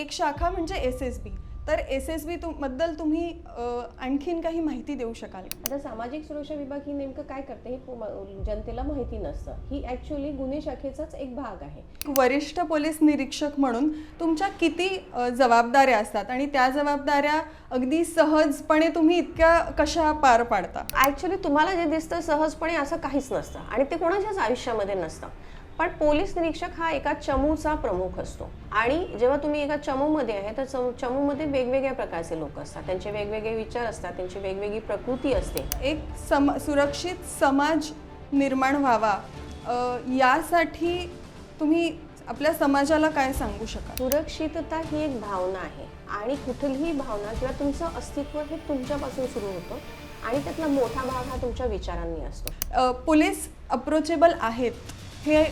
एक शाखा म्हणजे एस एस बी तर एस एस बी बद्दल तुम्ही आणखीन काही माहिती देऊ शकाल? आता सामाजिक सुरक्षा विभाग ही नेमकं काय करते हे जनतेला माहिती नसतं. ही ॲक्च्युली गुन्हे शाखेचाच एक भाग आहे. वरिष्ठ पोलीस निरीक्षक म्हणून तुमच्या किती जबाबदाऱ्या असतात? आणि त्या जबाबदाऱ्या अगदी सहजपणे तुम्ही इतक्या कशा पार पाडता? ॲक्च्युली तुम्हाला जे दिसतं सहजपणे असं काहीच नसतं. आणि ते कोणाच्याच आयुष्यामध्ये नसतं. पण पोलीस निरीक्षक हा एका चमूचा प्रमुख असतो. आणि जेव्हा तुम्ही एका चमूमध्ये आहे तर चमू चमूमध्ये वेगवेगळ्या प्रकारचे लोक असतात. त्यांचे वेगवेगळे विचार असतात त्यांची वेगवेगळी प्रकृती असते. एक सम सुरक्षित समाज निर्माण व्हावा अ, यासाठी तुम्ही आपल्या समाजाला काय सांगू शकाल? सुरक्षितता ही एक भावना आहे. आणि कुठलीही भावना किंवा तुमचं अस्तित्व हे तुमच्यापासून सुरू होतं आणि त्यातला मोठा भाग हा तुमच्या विचारांनी असतो. अ, पोलीस अप्रोचेबल आहेत. हे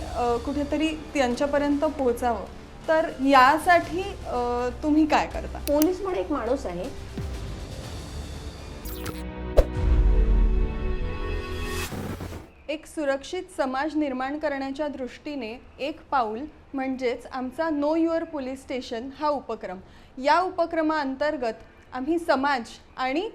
कुठेतरी त्यांच्यापर्यंत पोहोचावं. तर यासाठी तुम्ही काय करता? पोलीस पण एक माणूस आहे. एक सुरक्षित समाज निर्माण करण्याच्या दृष्टीने एक पाऊल म्हणजेच आमचा नो युअर पोलीस स्टेशन हा उपक्रम. या उपक्रमाअंतर्गत आम्ही समाज आणि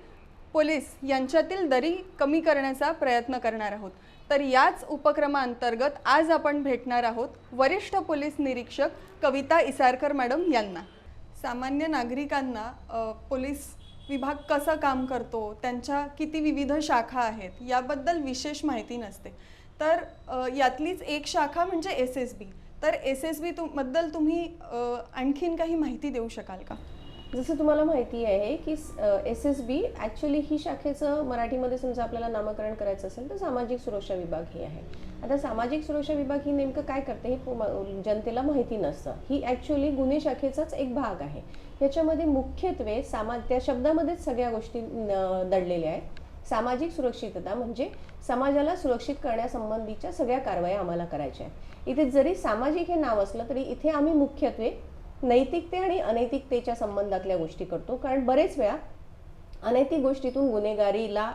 पोलीस यांच्यातील दरी कमी करण्याचा प्रयत्न करणार आहोत. तर याच उपक्रमाअंतर्गत आज आपण भेटणार आहोत वरिष्ठ पोलीस निरीक्षक कविता इसारकर मॅडम यांना. सामान्य नागरिकांना पोलीस विभाग कसं काम करतो त्यांच्या किती विविध शाखा आहेत याबद्दल विशेष माहिती नसते. तर यातलीच एक शाखा म्हणजे एस एस बी. तर एस एस बी बद्दल तुम्ही आणखीन काही माहिती देऊ शकाल का? जसं तुम्हाला माहिती आहे की एस एस बी ॲक्च्युली ही शाखेचं मराठीमध्ये समजा आपल्याला नामकरण करायचं असेल तर सामाजिक सुरक्षा विभाग ही आहे. आता सामाजिक सुरक्षा विभाग ही नेमकं काय करते हे जनतेला माहिती नसतं. ही ॲक्च्युली गुन्हे शाखेचाच एक भाग आहे. याच्यामध्ये मुख्यत्वे सामा त्या शब्दामध्येच सगळ्या गोष्टी दडलेल्या आहेत. सामाजिक सुरक्षितता म्हणजे समाजाला सुरक्षित करण्यासंबंधीच्या सगळ्या कारवाया आम्हाला करायच्या आहेत. इथे जरी सामाजिक हे नाव असलं तरी इथे आम्ही मुख्यत्वे नैतिकते आणि अनैतिकतेच्या संबंधातल्या गोष्टी करतो. कारण बरेच वेळा अनैतिक गोष्टीतून गुन्हेगारीला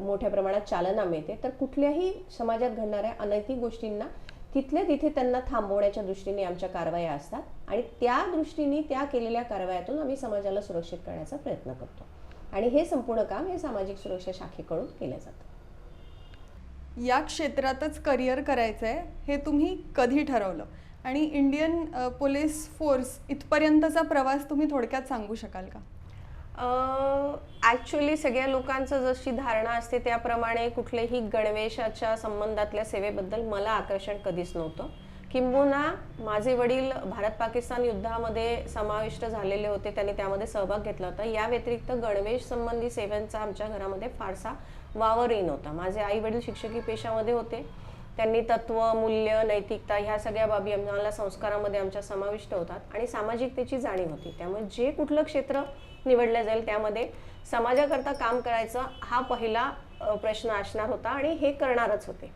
मोठ्या प्रमाणात चालना मिळते. तर कुठल्याही समाजात घडणाऱ्या अनैतिक गोष्टींना तिथल्या तिथे त्यांना थांबवण्याच्या दृष्टीने आमच्या कारवाया असतात. आणि त्या दृष्टीने त्या केलेल्या कारवायातून आम्ही समाजाला सुरक्षित करण्याचा प्रयत्न करतो. आणि हे संपूर्ण काम हे सामाजिक सुरक्षा शाखेकडून केलं जातं. या क्षेत्रातच करिअर करायचं आहे हे तुम्ही कधी ठरवलं? आणि इंडियन पोलीस फोर्स इथपर्यंतचा प्रवास तुम्ही थोडक्यात सांगू शकाल का? ॲक्च्युली सगळ्या लोकांचं जशी धारणा असते त्याप्रमाणे कुठलेही गणवेशाच्या संबंधातल्या सेवेबद्दल मला आकर्षण कधीच नव्हतं. किंबहुना माझे वडील भारत पाकिस्तान युद्धामध्ये समाविष्ट झालेले होते त्यांनी त्यामध्ये सहभाग घेतला होता. या व्यतिरिक्त गणवेश संबंधी सेवांचा आमच्या घरामध्ये फारसा वावरही नव्हता. माझे आई वडील शिक्षकी पेशामध्ये होते. त्यांनी तत्व मूल्य नैतिकता ह्या सगळ्या बाबी आम्हाला संस्कारामध्ये आमच्या समाविष्ट होतात आणि सामाजिकतेची जाणीव होती. त्यामुळे जे कुठलं क्षेत्र निवडलं जाईल त्यामध्ये समाजाकरता काम करायचं हा पहिला प्रश्न असणार होता आणि हे करणारच होते.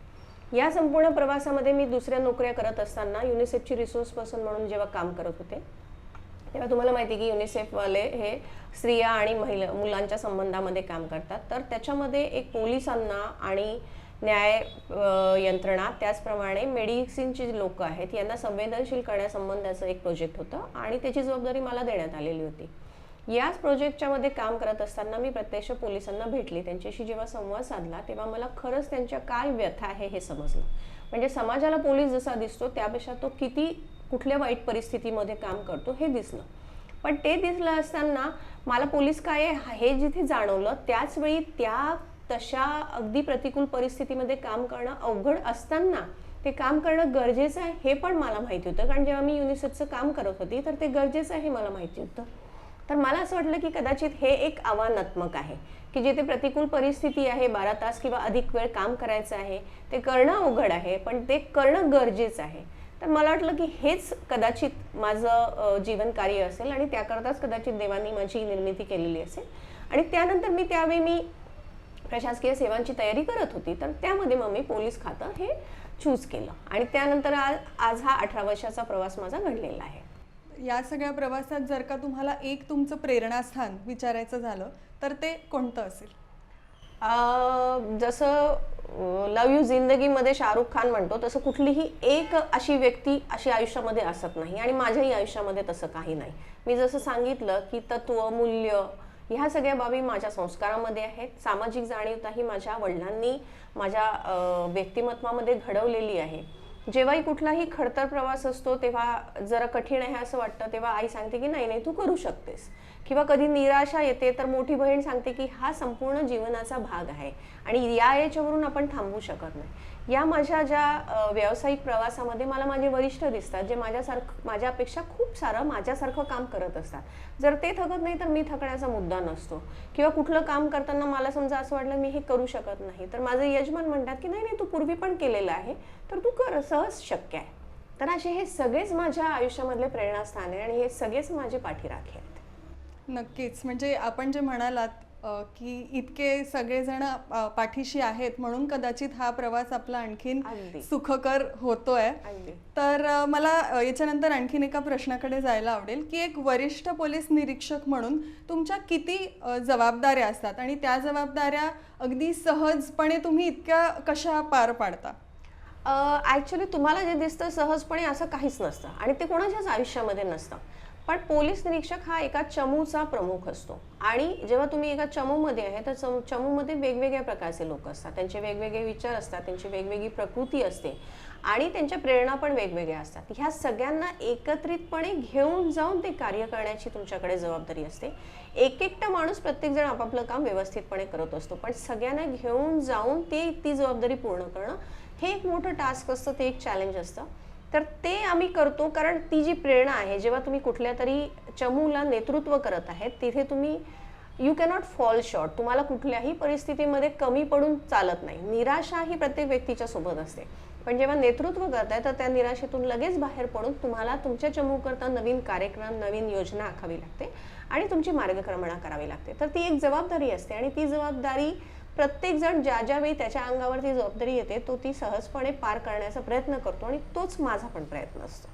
या संपूर्ण प्रवासामध्ये मी दुसऱ्या नोकऱ्या करत असताना युनिसेफची रिसोर्स पर्सन म्हणून जेव्हा काम करत होते तेव्हा तुम्हाला माहिती आहे की युनिसेफवाले हे स्त्रिया आणि महिला मुलांच्या संबंधामध्ये काम करतात. तर त्याच्यामध्ये एक पोलिसांना आणि न्याय यंत्रणा त्याचप्रमाणे मेडिसिनची जी लोकं आहेत यांना संवेदनशील करण्यासंबंधाचं एक प्रोजेक्ट होतं आणि त्याची जबाबदारी मला देण्यात आलेली होती. याच प्रोजेक्टच्या मध्ये काम करत असताना मी प्रत्यक्ष पोलिसांना भेटली. त्यांच्याशी जेव्हा संवाद साधला तेव्हा मला खरंच त्यांच्या काय व्यथा आहे हे समजलं. म्हणजे समाजाला पोलीस जसा दिसतो त्यापेक्षा तो किती कुठल्या वाईट परिस्थितीमध्ये काम करतो हे दिसलं. पण ते दिसलं असताना मला पोलीस काय आहे हे जिथे जाणवलं त्याचवेळी त्या तशा अगदी प्रतिकूल परिस्थितीमध्ये काम करणं अवघड असताना ते काम करणं गरजेचं आहे हे पण मला माहिती होतं. कारण जेव्हा मी युनिसेफचं काम करत होती तर ते गरजेचं आहे हे मला माहिती होतं. तर मला असं वाटलं की कदाचित हे एक आव्हानात्मक आहे की जिथे प्रतिकूल परिस्थिती आहे बारा तास किंवा अधिक वेळ काम करायचं आहे ते करणं अवघड आहे पण ते करणं गरजेचं आहे. तर मला वाटलं की हेच कदाचित माझं जीवन कार्य असेल आणि त्याकरताच कदाचित देवानी माझी निर्मिती केलेली असेल. आणि त्यानंतर मी त्यावेळी मी प्रशासकीय सेवांची तयारी करत होती तर त्यामध्ये मग मी पोलीस खातं हे चूज केलं. आणि त्यानंतर आज आज हा अठरा वर्षाचा प्रवास माझा घडलेला आहे. या सगळ्या प्रवासात जर का तुम्हाला एक तुमचं प्रेरणास्थान विचारायचं झालं तर ते कोणतं असेल? जसं लव यू जिंदगीमध्ये शाहरुख खान म्हणतो तसं कुठलीही एक अशी व्यक्ती अशी आयुष्यामध्ये असत नाही आणि माझ्याही आयुष्यामध्ये तसं काही नाही. मी जसं सांगितलं की तत्व मूल्य ह्या सगळ्या बाबी माझ्या संस्कारामध्ये आहेत. सामाजिक जाणीवता ही माझ्या वडिलांनी माझ्या व्यक्तिमत्वामध्ये घडवलेली आहे. जेव्हाही कुठलाही खडतर प्रवास असतो तेव्हा जरा कठीण आहे असं वाटतं तेव्हा आई सांगते की नाही नाही तू करू शकतेस. किंवा कधी निराशा येते तर मोठी बहीण सांगते की हा संपूर्ण जीवनाचा भाग आहे आणि या याच्यावरून आपण थांबू शकत नाही. या माझ्या ज्या व्यावसायिक प्रवासामध्ये मला माझे वरिष्ठ दिसतात जे माझ्यासारखं माझ्यापेक्षा खूप सारं माझ्यासारखं काम करत असतात. जर ते थकत नाही तर मी थकण्याचा मुद्दा नसतो. किंवा कुठलं काम करताना मला समजा असं वाटलं मी हे करू शकत नाही. तर माझे यजमान म्हणतात की नाही नाही तू पूर्वी पण केलेलं आहे तर तू कर सहज शक्य आहे. तर असे हे सगळेच माझ्या आयुष्यामधले प्रेरणास्थान आहे आणि हे सगळेच माझे पाठीराखे आहेत. नक्कीच. म्हणजे आपण जे म्हणालात की इतके सगळेजण पाठीशी आहेत म्हणून कदाचित हा प्रवास आपला आणखीन. सुखकर होतोय. तर मला याच्यानंतर आणखीन एका प्रश्नाकडे जायला आवडेल की एक वरिष्ठ पोलीस निरीक्षक म्हणून तुमच्या किती जबाबदाऱ्या असतात? आणि त्या जबाबदाऱ्या अगदी सहजपणे तुम्ही इतक्या कशा पार पाडता? ॲक्च्युली तुम्हाला जे दिसतं सहजपणे असं काहीच नसतं. आणि ते कोणाच्याच आयुष्यामध्ये नसतं. पण पोलीस निरीक्षक हा एका चमूचा प्रमुख असतो. आणि जेव्हा तुम्ही एका चमूमध्ये आहे तर चमूमध्ये वेगवेगळ्या प्रकारचे लोक असतात. त्यांचे वेगवेगळे विचार असतात त्यांची वेगवेगळी प्रकृती असते आणि त्यांच्या प्रेरणा पण वेगवेगळ्या असतात. ह्या सगळ्यांना एकत्रितपणे घेऊन जाऊन ते कार्य करण्याची तुमच्याकडे जबाबदारी असते. एक एकटा माणूस प्रत्येकजण आपापलं काम व्यवस्थितपणे करत असतो. पण सगळ्यांना घेऊन जाऊन ते ती जबाबदारी पूर्ण करणं हे एक मोठं टास्क असतं ते एक चॅलेंज असतं. तर ते आम्ही करतो कारण ती जी प्रेरणा आहे जेव्हा तुम्ही कुठल्या तरी चमूला नेतृत्व करत आहेत तिथे तुम्ही यू कॅनॉट फॉल शॉर्ट तुम्हाला कुठल्याही परिस्थितीमध्ये कमी पडून चालत नाही. निराशा ही प्रत्येक व्यक्तीच्या सोबत असते. पण जेव्हा नेतृत्व करताय तर त्या निराशेतून लगेच बाहेर पडून तुम्हाला तुमच्या चमूकरता नवीन कार्यक्रम नवीन योजना आखावी लागते आणि तुमची मार्गक्रमणा करावी लागते. तर ती एक जबाबदारी असते आणि ती जबाबदारी प्रत्येक जण ज्या ज्यावेळी त्याच्या अंगावर ती जबाबदारी येते तो ती सहजपणे पार करण्याचा प्रयत्न करतो आणि तोच माझा पण प्रयत्न असतो.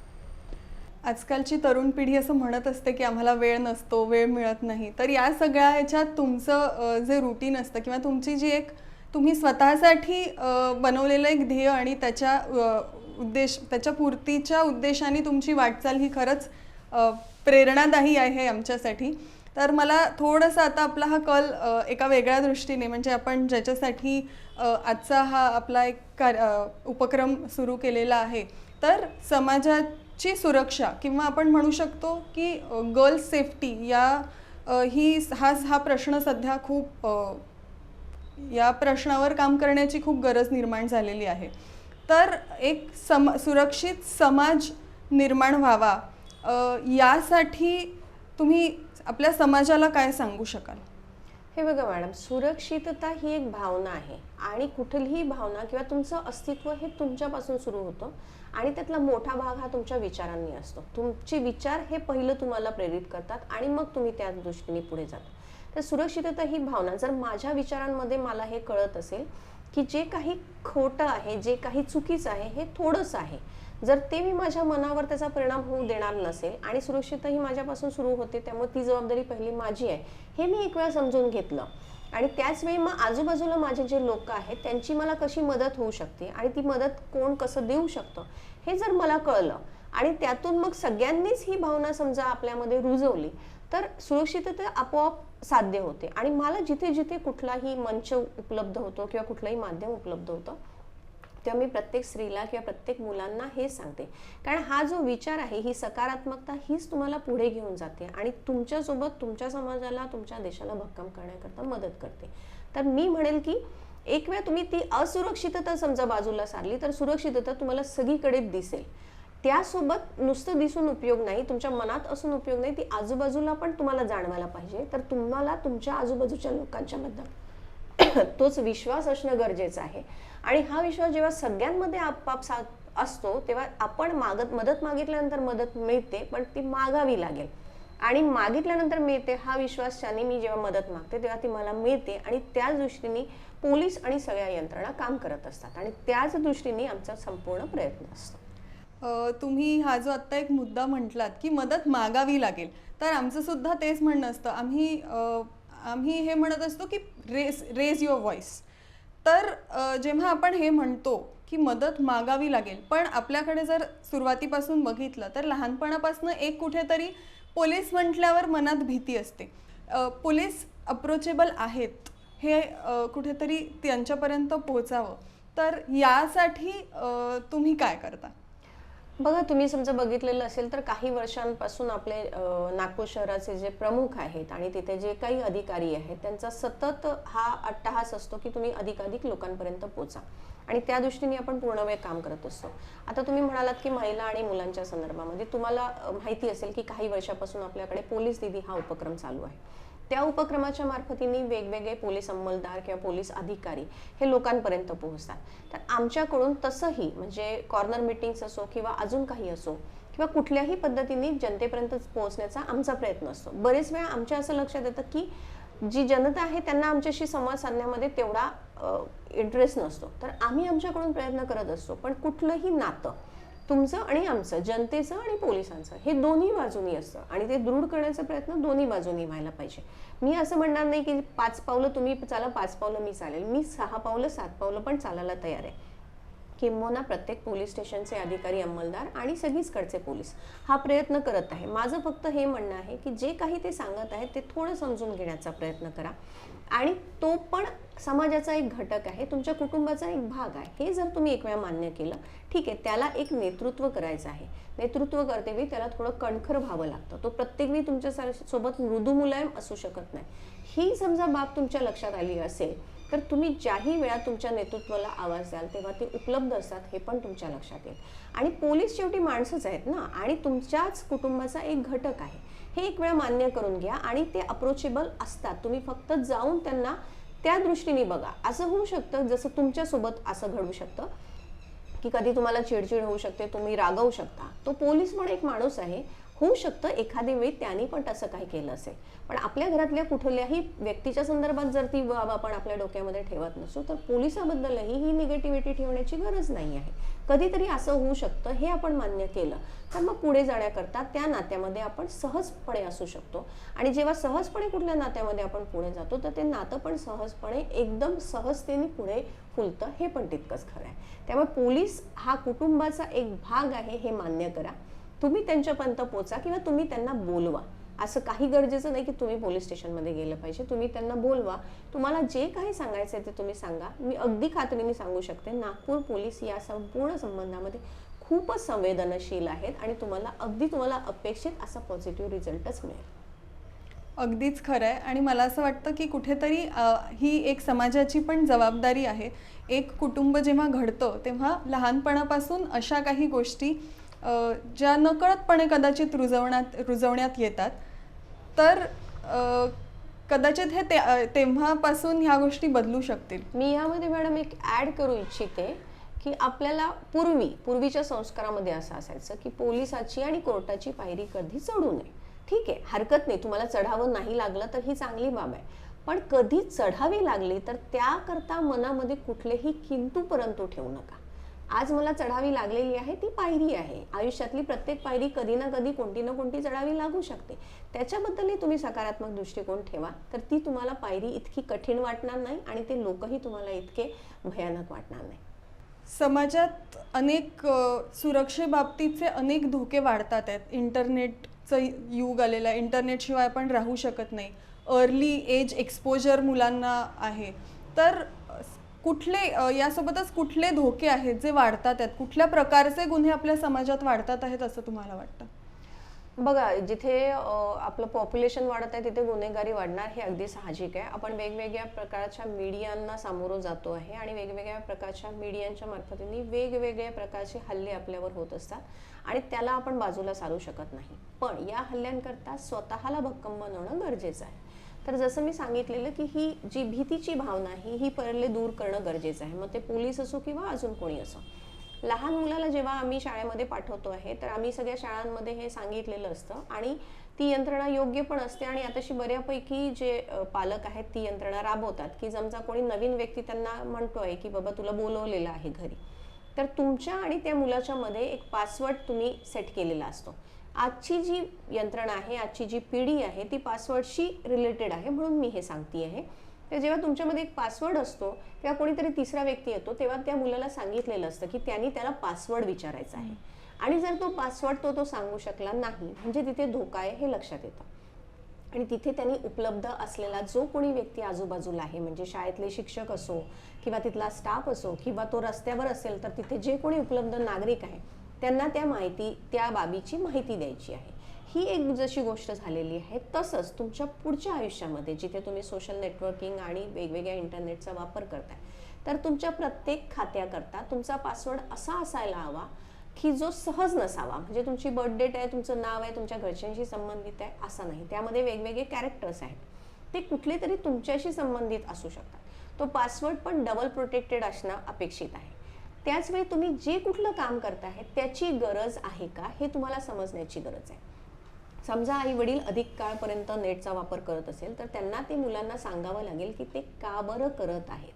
आजकालची तरुण पिढी असं म्हणत असते की आम्हाला वेळ नसतो वेळ मिळत नाही. तर या सगळ्या ह्याच्यात तुमचं जे रुटीन असतं किंवा तुमची जी एक तुम्ही स्वतःसाठी बनवलेलं एक ध्येय आणि त्याच्या उद्देश त्याच्या पूर्तीच्या उद्देशाने तुमची वाटचाल ही खरंच प्रेरणादायी आहे आमच्यासाठी. तर मला थोडंसं आता आपला हा कल एका वेगळ्या दृष्टीने म्हणजे आपण ज्याच्यासाठी आजचा हा आपला एक कार उपक्रम सुरू केलेला आहे. तर समाजाची सुरक्षा किंवा आपण म्हणू शकतो की गर्ल्स सेफ्टी या ही हा हा प्रश्न सध्या खूप या प्रश्नावर काम करण्याची खूप गरज निर्माण झालेली आहे. तर एक सम सुरक्षित समाज निर्माण व्हावा यासाठी तुम्ही आपल्या समाजाला काय सांगू शकाल? हे बघा मॅडम सुरक्षितता ही एक भावना आहे आणि कुठलीही भावना किंवा तुमचं अस्तित्व हे तुमच्यापासून सुरू होतं आणि त्यातला मोठा भाग हा तुमच्या विचारांनी असतो. तुमचे विचार हे पहिलं तुम्हाला प्रेरित करतात आणि मग तुम्ही त्या दृष्टीने पुढे जाता. तर सुरक्षितता ही भावना जर माझ्या विचारांमध्ये मला हे कळत असेल की जे काही खोटं आहे जे काही चुकीचं आहे हे थोडंसं आहे जर ते मी माझ्या मनावर त्याचा परिणाम होऊ देणार नसेल आणि सुरक्षितही माझ्यापासून सुरू होते त्यामुळे ती जबाबदारी पहिली माझी आहे हे मी एक वेळा समजून घेतलं. आणि त्याच वेळी मग आजूबाजूला माझे जे लोक आहेत त्यांची मला कशी मदत होऊ शकते आणि ती मदत कोण कसं देऊ शकतं हे जर मला कळलं आणि त्यातून मग सगळ्यांनीच ही भावना समजा आपल्यामध्ये रुजवली तर सुरक्षितता आपोआप साध्य होते. आणि मला जिथे जिथे कुठलाही मंच उपलब्ध होतो किंवा कुठलंही माध्यम उपलब्ध होतं तेव्हा मी प्रत्येक स्त्रीला किंवा प्रत्येक मुलांना हे सांगते. कारण हा जो विचार आहे ही सकारात्मकता हीच तुम्हाला पुढे घेऊन जाते आणि तुमच्यासोबत तुमच्या समाजाला तुमच्या देशाला भक्कम करण्याकरता मदत करते. तर मी म्हणेल की एक वेळ तुम्ही ती असुरक्षितता समजा बाजूला सारली तर सुरक्षितता तुम्हाला सगळीकडे दिसेल. त्यासोबत नुसतं दिसून उपयोग नाही तुमच्या मनात असून उपयोग नाही ती आजूबाजूला पण तुम्हाला जाणवायला पाहिजे. तर तुम्हाला तुमच्या आजूबाजूच्या लोकांच्याबद्दल तोच विश्वास असणं गरजेचं आहे. आणि हा विश्वास जेव्हा सगळ्यांमध्ये आपापसात असतो तेव्हा आपण मागत मदत मागितल्यानंतर मदत मिळते पण ती मागावी लागेल. आणि मागितल्यानंतर मिळते हा विश्वास त्याने मी जेव्हा मदत मागते तेव्हा ती मला मिळते आणि त्याच दृष्टीने पोलीस आणि सगळ्या यंत्रणा काम करत असतात. आणि त्याच दृष्टीने आमचा संपूर्ण प्रयत्न असतो. तुम्ही हा जो आत्ता एक मुद्दा म्हटलात की मदत मागावी लागेल तर आमचं सुद्धा तेच म्हणणं असतं. आम्ही आम्ही हे म्हणत असतो की रेस रेज युअर व्हॉइस तर जेव्हा आपण हे म्हणतो की मदत मागावी लागेल पण आपल्याकडे जर सुरुवातीपासून बघितलं तर लहानपणापासून एक कुठेतरी पोलीस म्हटल्यावर मनात भीती असते. पोलीस अप्रोचेबल आहेत हे कुठेतरी त्यांच्यापर्यंत पोहोचावं. तर यासाठी तुम्ही काय करता? बघा तुम्ही समजा बघितलेलं असेल तर काही वर्षांपासून आपले नागपूर शहराचे जे प्रमुख आहेत आणि तिथे जे काही अधिकारी आहेत त्यांचा सतत हा अट्टहास असतो की तुम्ही अधिकाधिक लोकांपर्यंत पोचा. आणि त्या दृष्टीने आपण पूर्ण वेळ काम करत असतो. आता तुम्ही म्हणालात की महिला आणि मुलांच्या संदर्भामध्ये तुम्हाला माहिती असेल की काही वर्षापासून आपल्याकडे पोलीस दिदी हा उपक्रम चालू आहे. त्या उपक्रमाच्या मार्फतीने वेगवेगळे पोलीस अंमलदार किंवा पोलीस अधिकारी हे लोकांपर्यंत पोहोचतात. तर आमच्याकडून तसंही म्हणजे कॉर्नर मिटिंग्स असो किंवा अजून काही असो किंवा कुठल्याही पद्धतीने जनतेपर्यंत पोहोचण्याचा आमचा प्रयत्न असतो. बरेच वेळा आमच्या असं लक्षात येतं की जी जनता आहे त्यांना आमच्याशी संवाद साधण्यामध्ये तेवढा इंटरेस्ट नसतो. तर आम्ही आमच्याकडून प्रयत्न करत असतो. पण कुठलंही नातं तुमचं आणि आमचं जनतेचं आणि पोलिसांचं. हे दोन्ही बाजूनी असतं आणि ते दृढ करण्याचा प्रयत्न दोन्ही बाजूनी व्हायला पाहिजे. मी असं म्हणणार नाही की पाच पावलं तुम्ही चाला पाच पावलं मी चालेल. मी सहा पावलं सात पावलं पण चालायला तयार आहे. किंबहुना प्रत्येक पोलीस स्टेशनचे अधिकारी अंमलदार आणि सगळीचकडचे पोलीस. हा प्रयत्न करत आहे. माझं फक्त हे म्हणणं आहे की जे काही ते सांगत आहेत ते थोडं समजून घेण्याचा प्रयत्न करा. आणि तो पण समाजाचा एक घटक आहे. तुमच्या कुटुंबाचा एक भाग आहे. हे जर तुम्ही एक वेळा मान्य केलं ठीक आहे त्याला एक नेतृत्व करायचं आहे. नेतृत्व करतेवेळी त्याला थोडं कणखर व्हावं लागतं. तो प्रत्येक वेळी तुमच्यासोबत मृदू मुलायम असू शकत नाही. ही समजा बाब तुमच्या लक्षात आली असेल तर तुम्ही ज्याही वेळा तुमच्या नेतृत्वाला आवाज द्याल तेव्हा ते उपलब्ध असतात हे पण तुमच्या लक्षात येईल. आणि पोलीस शेवटी माणसंच आहेत ना? आणि तुमच्याच कुटुंबाचा एक घटक आहे. हे एक वेळा मान्य करून घ्या आणि ते अप्रोचेबल असतात. तुम्ही फक्त जाऊन त्यांना त्या दृष्टीने बघा. असं होऊ शकतं जसं तुमच्यासोबत असं घडू शकतं की कधी तुम्हाला चिडचिड होऊ शकते तुम्ही रागवू शकता. तो पोलीस पण एक माणूस आहे. होऊ शकतं. एखादी वेळी त्यांनी पण तसं काही केलं असेल. पण आपल्या घरातल्या कुठल्याही व्यक्तीच्या संदर्भात जर ती बाब आपण आपल्या डोक्यामध्ये ठेवत नसू तर पोलिसाबद्दलही ही निगेटिव्हिटी ठेवण्याची गरज नाही आहे. कधीतरी असं होऊ शकतं हे आपण मान्य केलं तर मग पुढे जाण्याकरता त्या नात्यामध्ये आपण सहजपणे असू शकतो. आणि जेव्हा सहजपणे कुठल्या नात्यामध्ये आपण पुढे जातो तर ते नातं पण सहजपणे एकदम सहजतेने पुढे फुलतं हे पण तितकंच खरं आहे. त्यामुळे पोलीस हा कुटुंबाचा एक भाग आहे हे मान्य करा. तुम्ही त्यांच्यापर्यंत पोचा किंवा तुम्ही त्यांना बोलवा. असं काही गरजेचं नाही की तुम्ही पोलीस स्टेशनमध्ये गेलं पाहिजे. तुम्ही त्यांना बोलवा. तुम्हाला जे काही सांगायचं आहे ते तुम्ही सांगा. मी अगदी खात्रीने सांगू शकते नागपूर पोलीस या संपूर्ण संबंधामध्ये खूपच संवेदनशील आहेत आणि तुम्हाला अगदी तुम्हाला अपेक्षित असा पॉझिटिव्ह रिझल्टच मिळेल. अगदीच खरं आहे आणि मला असं वाटतं की कुठेतरी ही एक समाजाची पण जबाबदारी आहे. एक कुटुंब जेव्हा घडतं तेव्हा लहानपणापासून अशा काही गोष्टी ज्या नकळतपणे कदाचित रुजवण्यात रुजवण्यात येतात तर कदाचित हे ते तेव्हापासून ह्या गोष्टी बदलू शकतील. मी यामध्ये मॅडम एक ॲड करू इच्छिते की आपल्याला पूर्वी पूर्वीच्या संस्कारामध्ये असं असायचं की पोलिसाची आणि कोर्टाची पायरी कधी चढू नये. ठीक आहे हरकत नाही. तुम्हाला चढावं नाही लागलं तर ही चांगली बाब आहे. पण कधी चढावी लागली तर त्याकरता मनामध्ये कुठलेही किंतू परंतु ठेवू नका. आज मला चढावी लागलेली आहे ती पायरी आहे. आयुष्यातली प्रत्येक पायरी कधी ना कधी कोणती ना कोणती चढावी लागू शकते. त्याच्याबद्दलही तुम्ही सकारात्मक दृष्टिकोन ठेवा. तर ती तुम्हाला पायरी इतकी कठीण वाटणार नाही आणि ते लोकही तुम्हाला इतके भयानक वाटणार नाही. समाजात अनेक सुरक्षेबाबतीचे अनेक धोके वाढतात आहेत. इंटरनेटचं युग आलेलं आहे. इंटरनेटशिवाय आपण राहू शकत नाही. अर्ली एज एक्सपोजर मुलांना आहे. तर कुठले यासोबतच कुठले धोके आहेत जे वाढतात आहेत? कुठल्या प्रकारचे गुन्हे आपल्या समाजात वाढतात आहेत असं तुम्हाला वाटतं? बघा जिथे आपलं पॉप्युलेशन वाढत आहे तिथे गुन्हेगारी वाढणार हे अगदी साहजिक आहे. आपण वेगवेगळ्या प्रकारच्या मीडियांना सामोरं जातो आहे आणि वेगवेगळ्या प्रकारच्या मीडियांच्या मार्फतीने वेगवेगळ्या प्रकारचे हल्ले आपल्यावर होत असतात आणि त्याला आपण बाजूला सारू शकत नाही. पण या हल्ल्यांकरता स्वतःला भक्कम बनवणं गरजेचं आहे. तर जसं मी सांगितलेलं की ही जी भीतीची भावना आहे ही पहिले दूर करणं गरजेचं आहे. मग ते पोलीस असो किंवा अजून कोणी असो. लहान मुलाला जेव्हा आम्ही शाळेमध्ये पाठवतो आहे तर आम्ही सगळ्या शाळांमध्ये हे सांगितलेलं असतं. आणि ती यंत्रणा योग्य पण असते आणि आताशी बऱ्यापैकी जे पालक आहेत ती यंत्रणा राबवतात. की समजा कोणी नवीन व्यक्ती त्यांना म्हणतोय की बाबा तुला बोलवलेलं आहे घरी. तर तुमच्या आणि त्या मुलाच्या मध्ये एक पासवर्ड तुम्ही सेट केलेला असतो. आजची जी यंत्रणा आहे आजची जी पिढी आहे ती पासवर्डशी रिलेटेड आहे म्हणून मी हे सांगते आहे तर जेव्हा तुमच्यामध्ये एक पासवर्ड असतो तेव्हा कोणीतरी तिसरा व्यक्ती येतो तेव्हा त्या मुलाला सांगितलेलं असतं की त्यांनी त्याला पासवर्ड विचारायचा आहे. आणि जर तो पासवर्ड तो तो सांगू शकला नाही म्हणजे तिथे धोका आहे हे लक्षात येतं. आणि तिथे त्यांनी उपलब्ध असलेला जो कोणी व्यक्ती आजूबाजूला आहे म्हणजे शाळेतले शिक्षक असो किंवा तिथला स्टाफ असो किंवा तो रस्त्यावर असेल तर तिथे जे कोणी उपलब्ध नागरिक आहे त्यांना त्या माहिती त्या बाबीची माहिती द्यायची आहे. ही एक जशी गोष्ट झालेली आहे तसंच तुमच्या पुढच्या आयुष्यामध्ये जिथे तुम्ही सोशल नेटवर्किंग आणि वेगवेगळ्या इंटरनेटचा वापर करताय तर तुमच्या प्रत्येक खात्याकरता तुमचा पासवर्ड असा असायला हवा की जो सहज नसावा. म्हणजे तुमची बर्थ डेट आहे तुमचं नाव आहे तुमच्या घरच्यांशी संबंधित आहे असा नाही. त्यामध्ये वेगवेगळे कॅरेक्टर्स आहेत. ते कुठले तरी तुमच्याशी संबंधित असू शकतात. तो पासवर्ड पण डबल प्रोटेक्टेड असणं अपेक्षित आहे. त्याचवेळी तुम्ही जे कुठलं काम करताय त्याची गरज आहे का? हे तुम्हाला समजण्याची गरज आहे. समजा आई वडील अधिक काळपर्यंत नेटचा वापर करत असेल तर त्यांना ते मुलांना सांगावं लागेल की ते का बरं करत आहेत?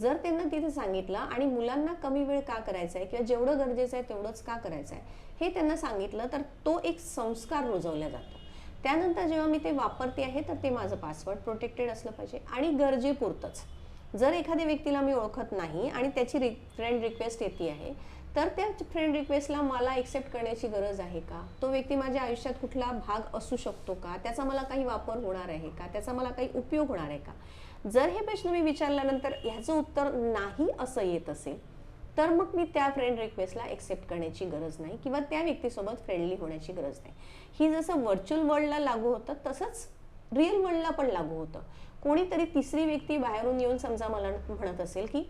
जर त्यांना तिथे सांगितलं आणि मुलांना कमी वेळ का करायचा आहे किंवा जेवढं गरजेचं आहे तेवढंच का करायचं आहे हे त्यांना सांगितलं तर तो एक संस्कार रुजवला जातो. त्यानंतर जेव्हा मी ते वापरते आहे तर ते माझं पासवर्ड प्रोटेक्टेड असलं पाहिजे आणि गरजेपुरतंच. जर एखाद्या व्यक्तीला मी ओळखत नाही आणि त्याची रि फ्रेंड रिक्वेस्ट येते आहे तर त्या फ्रेंड रिक्वेस्टला मला एक्सेप्ट करण्याची गरज आहे का? तो व्यक्ती माझ्या आयुष्यात कुठला भाग असू शकतो का? त्याचा मला काही वापर होणार आहे का? त्याचा मला काही उपयोग होणार आहे का? जर हे प्रश्न मी विचारल्यानंतर ह्याचं उत्तर नाही असं येत असेल तर मग मी त्या फ्रेंड रिक्वेस्टला एक्सेप्ट करण्याची गरज नाही किंवा त्या व्यक्तीसोबत फ्रेंडली होण्याची गरज नाही. ही जसं व्हर्च्युअल वर्ल्डला लागू होतं तसंच रिअल वर्ल्डला पण लागू होतं. कोणीतरी तिसरी व्यक्ती बाहेरून येऊन समजा मला म्हणत असेल की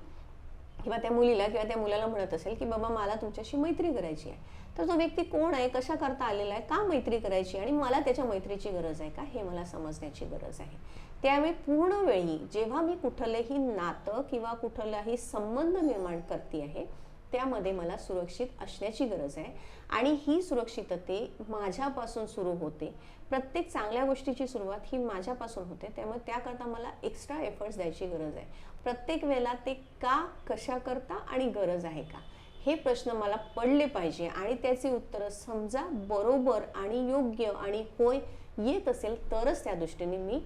किंवा त्या मुलीला किंवा त्या मुलाला म्हणत असेल की बाबा मला तुमच्याशी मैत्री करायची आहे. तर तो व्यक्ती कोण आहे कशा करता आलेला आहे का मैत्री करायची आणि मला त्याच्या मैत्रीची गरज आहे का हे मला समजण्याची गरज आहे. त्यावेळी पूर्ण वेळी जेव्हा मी कुठलंही नातं किंवा कुठलाही संबंध निर्माण करते आहे त्यामध्ये मला सुरक्षित असण्याची गरज आहे आणि ही सुरक्षितते माझ्यापासून सुरू होते. प्रत्येक चांगल्या गोष्टीची सुरुवात ही माझ्यापासून होते. त्यामुळे त्याकरता मला एक्स्ट्रा एफर्ट्स द्यायची गरज आहे. प्रत्येक वेळेला ते का कशा करता आणि गरज आहे का? हे प्रश्न मला पडले पाहिजे आणि त्याची उत्तरं समजा बरोबर आणि योग्य आणि होय येत असेल तरच त्या दृष्टीने मी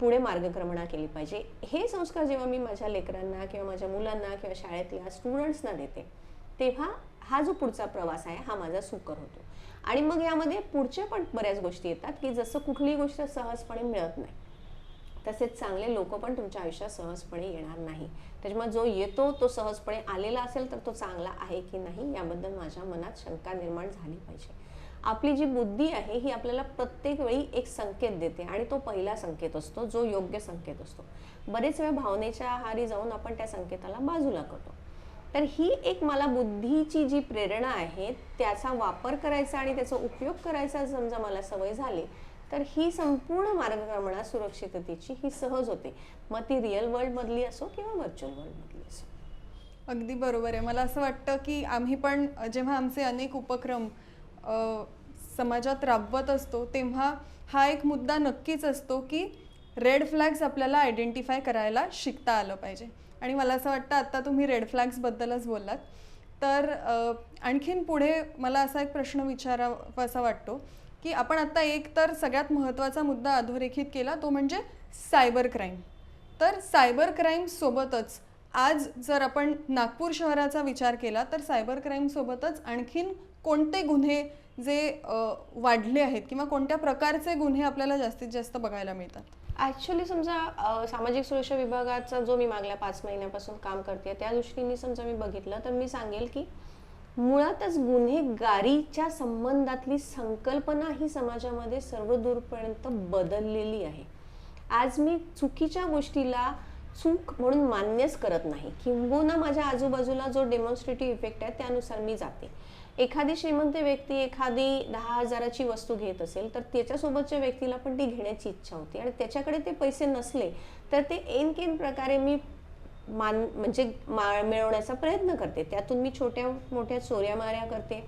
पुढे मार्गक्रमणा केली पाहिजे. हे संस्कार जेव्हा मी माझ्या लेकरांना किंवा माझ्या मुलांना किंवा शाळेतल्या स्टुडंट्सना देते तेव्हा हा जो पुढचा प्रवास आहे हा माझा सुकर होतो. आणि मग यामध्ये पुढच्या पण बऱ्याच गोष्टी येतात की जसं कुठलीही गोष्ट सहजपणे मिळत नाही तसेच चांगले लोक पण तुमच्या आयुष्यात सहजपणे येणार नाही. त्याच्यामुळे जो येतो तो सहजपणे आलेला असेल तर तो चांगला आहे की नाही याबद्दल माझ्या मनात शंका निर्माण झाली पाहिजे. आपली जी बुद्धी आहे ही आपल्याला प्रत्येक वेळी एक संकेत देते आणि तो पहिला संकेत असतो जो योग्य संकेत असतो. बरेच वेळा भावनेच्या आहारी जाऊन आपण त्या संकेताला बाजूला करतो. तर ही एक मला बुद्धीची जी प्रेरणा आहे त्याचा वापर करायचा आणि त्याचा उपयोग करायचा समजा मला सवय झाली तर ही संपूर्ण मार्गक्रमणा सुरक्षिततेची ही सहज होते. मग ती रिअल वर्ल्डमधली असो किंवा व्हर्च्युअल वर्ल्डमधली असो. अगदी बरोबर आहे. मला असं वाटतं की आम्ही पण जेव्हा आमचे अनेक उपक्रम समाजात राबवत असतो तेव्हा हा एक मुद्दा नक्कीच असतो की रेड फ्लॅग्स आपल्याला आयडेंटिफाय करायला शिकता आलं पाहिजे. आणि मला असं वाटतं आत्ता तुम्ही रेड फ्लॅग्सबद्दलच बोललात. तर आणखीन पुढे मला असा एक प्रश्न विचारावा असा वाटतो की आपण आत्ता एक तर सगळ्यात महत्त्वाचा मुद्दा अधोरेखित केला तो म्हणजे सायबर क्राईम तर सायबर क्राईम सोबतच आज जर आपण नागपूर शहराचा विचार केला तर सायबर क्राईमसोबतच आणखीन कोणते गुन्हे जे वाढले आहेत किंवा कोणत्या प्रकारचे गुन्हे आपल्याला जास्तीत जास्त बघायला मिळतात? ॲक्च्युली समजा सामाजिक सुरक्षा विभागाचा जो मी मागल्या पाच महिन्यापासून काम करते त्या दृष्टीने समजा मी बघितलं तर मी सांगेल की मुळातच गुन्हेगारीच्या संबंधातली संकल्पना ही समाजामध्ये सर्वदूरपर्यंत बदललेली आहे. आज मी चुकीच्या गोष्टीला चूक म्हणून मान्यच करत नाही. किंबहुना माझ्या आजूबाजूला जो डेमॉन्स्ट्रेटिव्ह इफेक्ट आहे त्यानुसार मी जाते. एखादी श्रीमंत व्यक्ती एखादी दहा हजाराची वस्तू घेत असेल तर त्याच्यासोबतच्या व्यक्तीला पण ती घेण्याची इच्छा होती. आणि त्याच्याकडे ते पैसे नसले तर ते एन केन प्रकारे मी मान म्हणजे मा मिळवण्याचा प्रयत्न करते. त्यातून मी छोट्या मोठ्या चोऱ्या माऱ्या करते.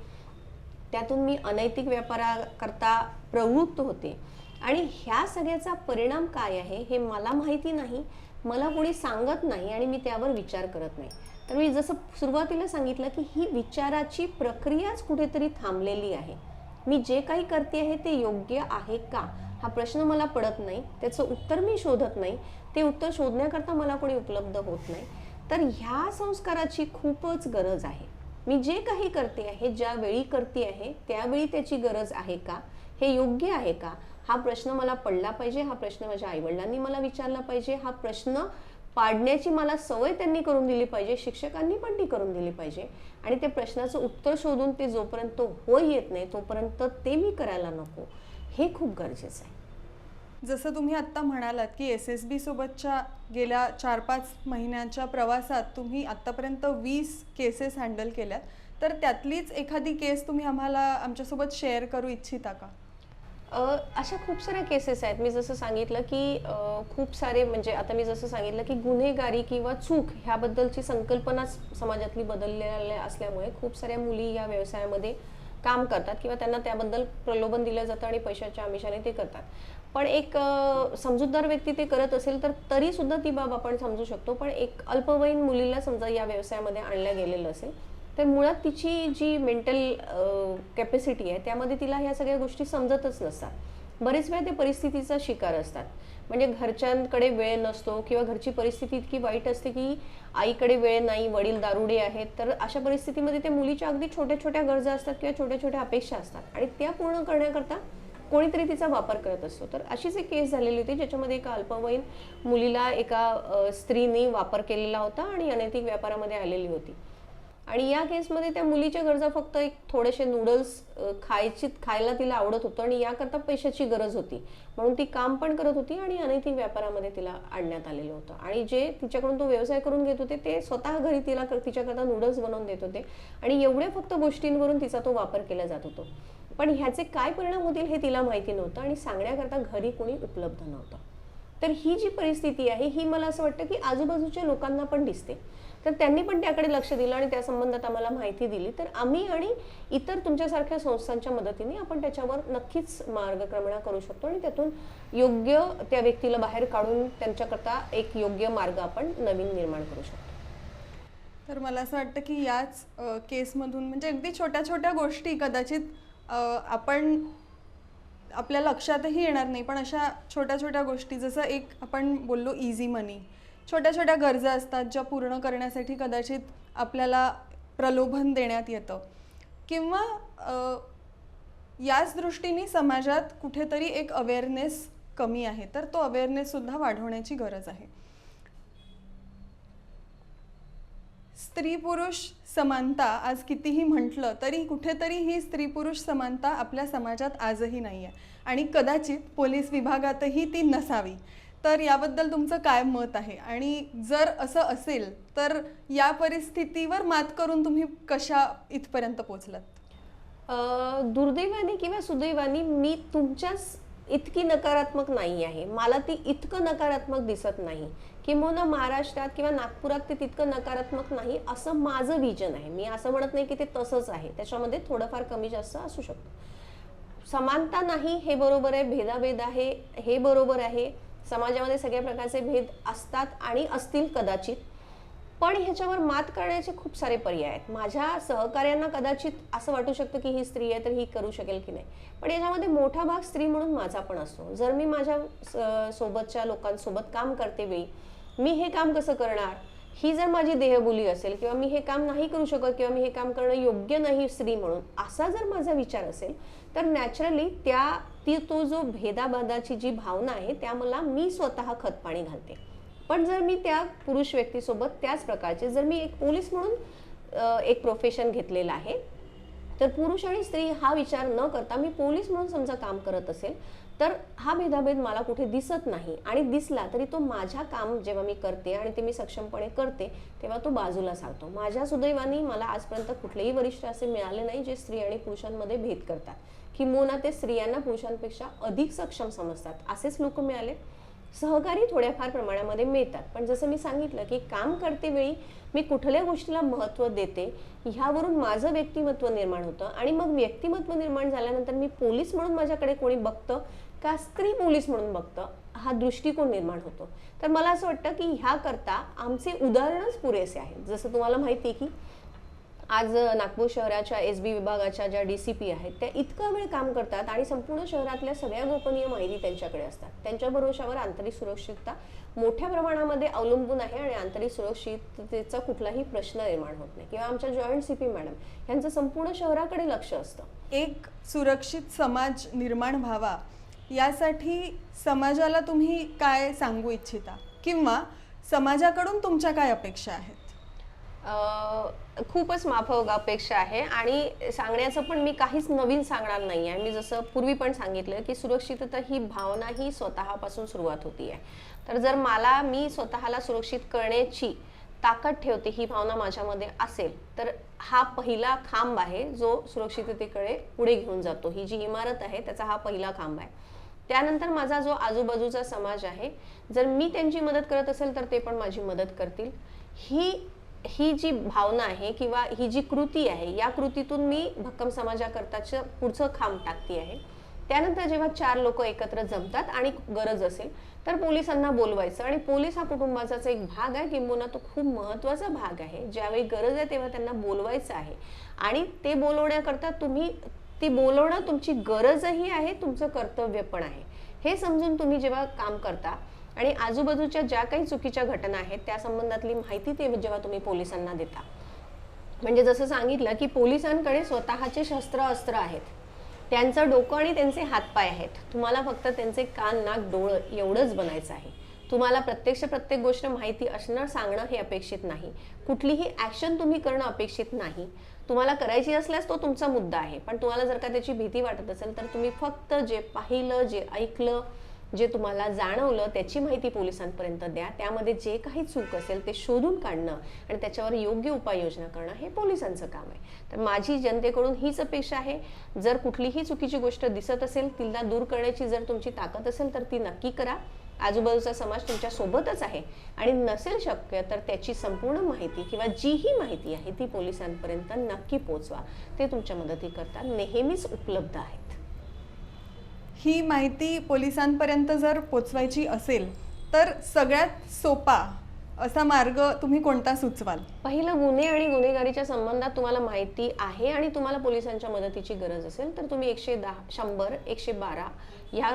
त्यातून मी अनैतिक व्यापाराकरता प्रवृत्त होते. आणि ह्या सगळ्याचा परिणाम काय आहे हे मला माहिती नाही मला कोणी सांगत नाही आणि मी त्यावर विचार करत नाही. तर मी जसं सुरुवातीला सांगितलं की ही विचाराची प्रक्रियाच कुठेतरी थांबलेली आहे. मी जे काही करते आहे ते योग्य आहे का? हा प्रश्न मला पडत नाही. त्याचं उत्तर मी शोधत नाही. ते उत्तर शोधण्याकरता मला कोणी उपलब्ध होत नाही. तर ह्या संस्काराची खूपच गरज आहे. मी जे काही करते आहे ज्या वेळी करते आहे त्यावेळी त्याची गरज आहे का? हे योग्य आहे का? हा प्रश्न मला पडला पाहिजे. हा प्रश्न माझ्या आईवडिलांनी मला विचारला पाहिजे. हा प्रश्न पाडण्याची मला सवय त्यांनी करून दिली पाहिजे शिक्षकांनी पण ती करून दिली पाहिजे. आणि ते प्रश्नाचं उत्तर शोधून ते जोपर्यंत होय येत नाही तोपर्यंत ते मी करायला नको. हे खूप गरजेचं आहे. जसं तुम्ही आत्ता म्हणालात की एस एस बी सोबतच्या गेल्या चार पाच महिन्यांच्या प्रवासात तुम्ही आत्तापर्यंत वीस केसेस हँडल केल्यात. तर त्यातलीच एखादी केस तुम्ही आम्हाला आमच्यासोबत शेअर करू इच्छिता का? अशा खूप साऱ्या केसेस आहेत. मी जसं सांगितलं की खूप सारे म्हणजे आता मी जसं सांगितलं की गुन्हेगारी किंवा चूक ह्याबद्दलची संकल्पनाच समाजातली बदललेल्या असल्यामुळे खूप साऱ्या मुली या व्यवसायामध्ये काम करतात किंवा त्यांना त्याबद्दल प्रलोभन दिलं जातं आणि पैशाच्या आमिषाने ते करतात. पण एक समजूतदार व्यक्ती ते करत असेल तर तरी सुद्धा ती बाब आपण समजू शकतो. पण एक अल्पवयीन मुलीला समजा या व्यवसायामध्ये आणल्या गेलेलं असेल तर मुळात तिची जी मेंटल कॅपॅसिटी आहे त्यामध्ये तिला ह्या सगळ्या गोष्टी समजतच नसतात. बरेच वेळा ते परिस्थितीचा शिकार असतात. म्हणजे घरच्यांकडे वेळ नसतो किंवा घरची परिस्थिती इतकी वाईट असते की आईकडे वेळ नाही वडील दारुडे आहेत तर अशा परिस्थितीमध्ये ते मुलीच्या अगदी छोट्या छोट्या गरजा असतात किंवा छोट्या छोट्या अपेक्षा असतात. आणि त्या पूर्ण करण्याकरता कोणीतरी तिचा वापर करत असतो. तर अशीच एक केस झालेली होती ज्याच्यामध्ये एका अल्पवयीन मुलीला एका स्त्रीने वापर केलेला होता आणि अनैतिक व्यापारामध्ये आलेली होती. आणि या केसमध्ये त्या मुलीच्या गरजा फक्त एक थोडेसे नूडल्स खायची खायला तिला आवडत होतं आणि याकरता पैशाची गरज होती. म्हणून ती काम पण करत होती आणि अनैतिक व्यापारामध्ये तिला आणण्यात आलेलं होतं. आणि जे तिच्याकडून तो व्यवसाय करून घेत होते ते स्वतः घरी तिला तिच्याकरता नूडल्स बनवून देत होते. आणि एवढ्या फक्त गोष्टींवरून तिचा तो वापर केला जात होतो. पण ह्याचे काय परिणाम होतील हे तिला माहिती नव्हतं आणि सांगण्याकरता घरी कोणी उपलब्ध नव्हतं. तर ही जी परिस्थिती आहे ही मला असं वाटतं की आजूबाजूच्या लोकांना पण दिसते. तर त्यांनी पण त्याकडे लक्ष दिलं आणि त्या संबंधात आम्हाला माहिती दिली. तर आम्ही आणि इतर तुमच्यासारख्या संस्थांच्या मदतीने आपण त्याच्यावर नक्कीच मार्गक्रमणा करू शकतो आणि त्यातून योग्य त्या व्यक्तीला बाहेर काढून त्यांच्याकरता एक योग्य मार्ग आपण नवीन निर्माण करू शकतो. तर मला असं वाटतं की याच केसमधून म्हणजे अगदी छोट्या छोट्या गोष्टी कदाचित आपण आपल्या लक्षातही येणार नाही. पण अशा छोट्या छोट्या गोष्टी जसं एक आपण बोललो इझी मनी छोट्या छोट्या गरजा असतात ज्या पूर्ण करण्यासाठी कदाचित आपल्याला प्रलोभन देण्यात येतं. किंवा याच दृष्टीने समाजात कुठेतरी एक अवेअरनेस कमी आहे तर तो अवेअरनेससुद्धा वाढवण्याची गरज आहे. स्त्री पुरुष समानता आज कितीही म्हटलं तरी कुठेतरी ही स्त्री पुरुष समानता आपल्या समाजात आजही नाही आहे आणि कदाचित पोलीस विभागातही ती नसावी. तर याबद्दल तुमचं काय मत आहे? आणि जर असं असेल तर या परिस्थितीवर मात करून तुम्ही कशा इथपर्यंत पोचलात दुर्दैवाने किंवा सुदैवानी मी तुमच्याच इतकी नकारात्मक नाही आहे. मला ती इतकं नकारात्मक दिसत नाही किंबहुना महाराष्ट्रात किंवा नागपुरात ते तितकं नकारात्मक नाही असं माझं विजन आहे. मी असं म्हणत नाही की ते तसंच आहे. त्याच्यामध्ये थोडंफार कमी जास्त असू शकतं. समानता नाही हे बरोबर आहे भेदाभेद आहे हे बरोबर आहे. समाजामध्ये सगळ्या प्रकारचे भेद असतात आणि असतील कदाचित. पण ह्याच्यावर मात करण्याचे खूप सारे पर्याय आहेत. माझ्या सहकार्यांना कदाचित असं वाटू शकतं की ही स्त्री आहे तर ही करू शकेल की नाही. पण याच्यामध्ये मोठा भाग स्त्री म्हणून माझा पण असतो. जर मी माझ्या स- सोबतच्या लोकांसोबत काम करते वेळी मी हे काम कसं करणार? ही जर माझी देहबोली असेल किंवा मी हे काम नाही करू शकत किंवा मी हे काम करणं योग्य नाही स्त्री म्हणून असा जर माझा विचार असेल तर नॅचरली त्या ती तो जो भेदाबादाची जी भावना आहे त्या मला मी स्वतः खतपाणी घालते. पण जर मी त्या पुरुष व्यक्तीसोबत त्याच प्रकारचे जर मी एक पोलीस म्हणून एक प्रोफेशन घेतलेलं आहे तर पुरुष आणि स्त्री हा विचार न करता मी पोलीस म्हणून समजा काम करत असेल तर हा भेदाभेद मला कुठे दिसत नाही. आणि दिसला तरी तो माझ्या काम जेव्हा मी करते आणि ते मी सक्षमपणे करते तेव्हा तो बाजूला सारतो. माझ्या सुदैवाने मला आजपर्यंत कुठलेही वरिष्ठ असे मिळाले नाही जे स्त्री आणि पुरुषांमध्ये भेद करतात. किंबहुना ते स्त्रियांना पुरुषांपेक्षा अधिक सक्षम समजतात. असेच लोक मिळाले. सहकारी थोड्याफार प्रमाणामध्ये मिळतात. पण जसं मी सांगितलं की काम करते वेळी मी कुठल्या गोष्टीला महत्त्व देते ह्यावरून माझं व्यक्तिमत्व निर्माण होतं आणि मग व्यक्तिमत्व निर्माण झाल्यानंतर मी पोलीस म्हणून माझ्याकडे कोणी बघतं का स्त्री पोलीस म्हणून बघतं हा दृष्टिकोन निर्माण होतो. तर मला असं वाटतं की ह्याकरता आमचे उदाहरणच पुरेसे आहेत. जसं तुम्हाला माहिती आहे की आज नागपूर शहराच्या एस बी विभागाच्या ज्या डी सी पी आहेत त्या इतका वेळ काम करतात आणि संपूर्ण शहरातल्या सगळ्या गोपनीय माहिती त्यांच्याकडे असतात. त्यांच्या भरोशावर आंतरिक सुरक्षितता मोठ्या प्रमाणामध्ये अवलंबून आहे आणि आंतरिक सुरक्षिततेचा कुठलाही प्रश्न निर्माण होत नाही. किंवा आमच्या जॉईंट सी पी मॅडम यांचं संपूर्ण शहराकडे लक्ष असतं. एक सुरक्षित समाज निर्माण व्हावा यासाठी समाजाला तुम्ही काय सांगू इच्छिता? किंवा समाजाकडून तुमच्या काय अपेक्षा आहेत? खूपच माफक अपेक्षा आहे आणि सांगण्याचं पण मी काहीच नवीन सांगणार नाही आहे मी जसं पूर्वी पण सांगितलं की सुरक्षितता ही भावना ही स्वतःपासून सुरुवात होती आहे तर जर मला मी स्वतःला सुरक्षित करण्याची ताकद ठेवते ही भावना माझ्यामध्ये असेल तर हा पहिला खांब आहे जो सुरक्षिततेकडे पुढे घेऊन जातो. ही जी इमारत आहे त्याचा हा पहिला खांब आहे. त्यानंतर माझा जो आजूबाजूचा समाज आहे जर मी त्यांची मदत करत असेल तर ते पण माझी मदत करतील. ही ही जी भावना आहे किंवा ही जी कृती आहे या कृतीतून मी भक्कम समाजाकरताचं पुढचं खांब टाकते आहे. त्यानंतर जेव्हा चार लोक एकत्र जमतात आणि गरज असेल तर पोलिसांना बोलवायचं आणि पोलीस हा कुटुंबाचाच एक भाग आहे किंबहुना तो खूप महत्त्वाचा भाग आहे. ज्यावेळी गरज आहे तेव्हा त्यांना बोलवायचं आहे. आणि ते बोलवण्याकरता तुम्ही ती बोलवणं तुमची गरजही आहे तुमचं कर्तव्य पण आहे. हे समजून तुम्ही जेव्हा काम करता आणि आजूबाजूच्या ज्या काही चुकीच्या घटना आहेत त्या संबंधातली माहिती ते जेव्हा तुम्ही पोलिसांना देता. म्हणजे जसं सांगितलं की पोलिसांकडे स्वतःचे शस्त्र अस्त्र आहेत. त्यांचं डोकं आणि त्यांचे हातपाय आहेत. तुम्हाला फक्त त्यांचे कान नाक डोळं एवढंच बनायचं आहे. तुम्हाला प्रत्यक्ष प्रत्येक गोष्ट माहिती असणं सांगणं हे अपेक्षित नाही. कुठलीही ॲक्शन तुम्ही करणं अपेक्षित नाही. तुम्हाला करायची असल्यास तो तुमचा मुद्दा आहे. पण तुम्हाला जर का त्याची भीती वाटत असेल तर तुम्ही फक्त जे पाहिलं जे ऐकलं जे तुम्हाला जाणवलं त्याची माहिती पोलिसांपर्यंत द्या. त्यामध्ये जे काही चूक असेल ते शोधून काढणं आणि त्याच्यावर योग्य उपाययोजना करणं हे पोलिसांचं काम आहे. तर माझी जनतेकडून हीच अपेक्षा आहे. जर कुठलीही चुकीची गोष्ट दिसत असेल तिला दूर करण्याची जर तुमची ताकद असेल तर ती नक्की करा. आजूबाजूचा समाज तुमच्या सोबतच आहे आणि नसेल शक्य तर त्याची संपूर्ण माहिती किंवा जीही माहिती आहे ती पोलिसांपर्यंत नक्की पोचवा. ते तुमच्या मदतीकरता नेहमीच उपलब्ध आहेत. ही माहिती पोलिसांपर्यंत जर पोचवायची असेल तर सगळ्यात सोपा असा मार्ग तुम्ही कोणता सुचवाल? पहिलं गुन्हे आणि गुन्हेगारीच्या संबंधात तुम्हाला माहिती आहे आणि तुम्हाला पोलिसांच्या मदतीची गरज असेल तर तुम्ही एकशे दहा शंभर एकशे बारा ह्या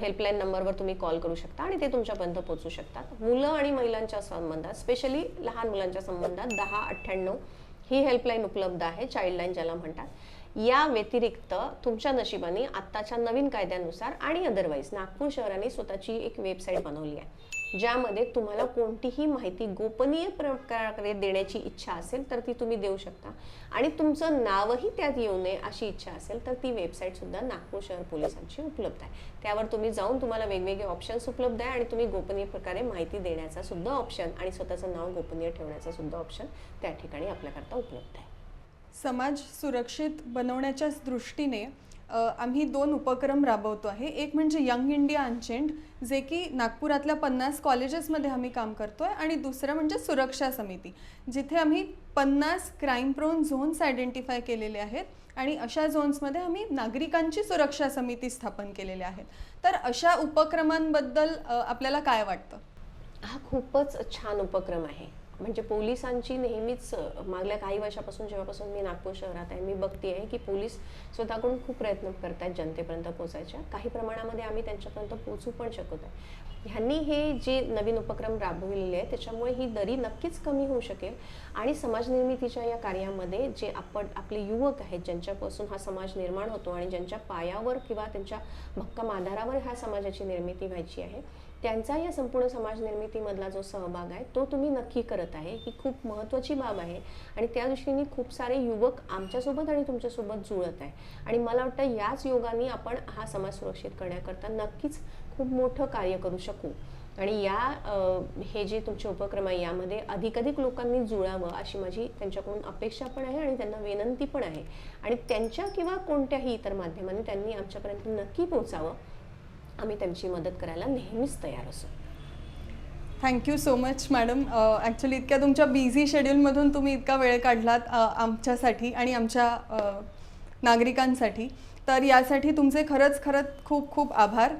हेल्पलाईन नंबरवर तुम्ही कॉल करू शकता आणि ते तुमच्यापर्यंत पोहोचू शकतात. मुलं आणि महिलांच्या संबंधात स्पेशली लहान मुलांच्या संबंधात दहा अठ्ठ्याण्णव ही हेल्पलाईन उपलब्ध आहे चाईल्डलाईन ज्याला म्हणतात. या व्यतिरिक्त तुमच्या नशिबाने आत्ताच्या नवीन कायद्यानुसार आणि अदरवाईज नागपूर शहराने स्वतःची एक वेबसाईट बनवली आहे ज्यामध्ये तुम्हाला कोणतीही माहिती गोपनीय प्रकारे देण्याची इच्छा असेल तर ती तुम्ही देऊ शकता. आणि तुमचं नावही त्यात येऊ नये अशी इच्छा असेल तर ती वेबसाईटसुद्धा नागपूर शहर पोलिसांची उपलब्ध आहे. त्यावर तुम्ही जाऊन तुम्हाला वेगवेगळे ऑप्शन्स उपलब्ध आहे आणि तुम्ही गोपनीय प्रकारे माहिती देण्याचा सुद्धा ऑप्शन आणि स्वतःचं नाव गोपनीय ठेवण्याचा सुद्धा ऑप्शन त्या ठिकाणी आपल्याकरता उपलब्ध आहे. समाज सुरक्षित बनवण्याच्याच दृष्टीने आम्ही दोन उपक्रम राबवतो आहे. एक म्हणजे यंग इंडिया अनचेंड जे की नागपुरातल्या पन्नास कॉलेजेसमध्ये आम्ही काम करतो आहे आणि दुसरं म्हणजे सुरक्षा समिती जिथे आम्ही पन्नास क्राईम प्रोन झोन्स आयडेंटिफाय केलेले आहेत आणि अशा झोन्समध्ये आम्ही नागरिकांची सुरक्षा समिती स्थापन केलेल्या आहेत. तर अशा उपक्रमांबद्दल आपल्याला काय वाटतं? हा खूपच छान उपक्रम आहे. म्हणजे पोलिसांची नेहमीच मागल्या काही वर्षापासून जेव्हापासून मी नागपूर शहरात आहे मी बघते आहे की पोलीस स्वतःकडून खूप प्रयत्न करत आहेत जनतेपर्यंत पोहोचायच्या. काही प्रमाणामध्ये आम्ही त्यांच्यापर्यंत पोहोचू पण शकत आहे ह्यांनी हे जे नवीन उपक्रम राबविलेले आहे त्याच्यामुळे ही दरी नक्कीच कमी होऊ शकेल. आणि समाज निर्मितीच्या या कार्यामध्ये जे आपण आपले युवक आहेत ज्यांच्यापासून हा समाज निर्माण होतो आणि ज्यांच्या पायावर किंवा त्यांच्या भक्कम आधारावर ह्या समाजाची निर्मिती व्हायची आहे त्यांचा या संपूर्ण समाज निर्मितीमधला जो सहभाग आहे तो तुम्ही नक्की करत आहे. ही खूप महत्त्वाची बाब आहे आणि त्या दृष्टीने खूप सारे युवक आमच्यासोबत आणि तुमच्यासोबत जुळत आहे. आणि मला वाटतं याच योगाने आपण हा समाज सुरक्षित करण्याकरता नक्कीच खूप मोठं कार्य करू शकू. आणि या हे जे तुमचे उपक्रम आहे यामध्ये अधिकाधिक लोकांनी जुळावं अशी माझी त्यांच्याकडून अपेक्षा पण आहे आणि त्यांना विनंती पण आहे. आणि त्यांच्या किंवा कोणत्याही इतर माध्यमाने त्यांनी आमच्यापर्यंत नक्की पोहोचावं आम्ही त्यांची मदत करायला नेहमीच तयार असू. Thank you so much madam actually इतक्या तुमच्या बिझी शेड्यूलमधून तुम्ही इतका वेळ काढलात uh, आमच्यासाठी आणि आमच्या uh, नागरिकांसाठी. तर यासाठी तुमचे खरंच खरंच खूप खूप आभार.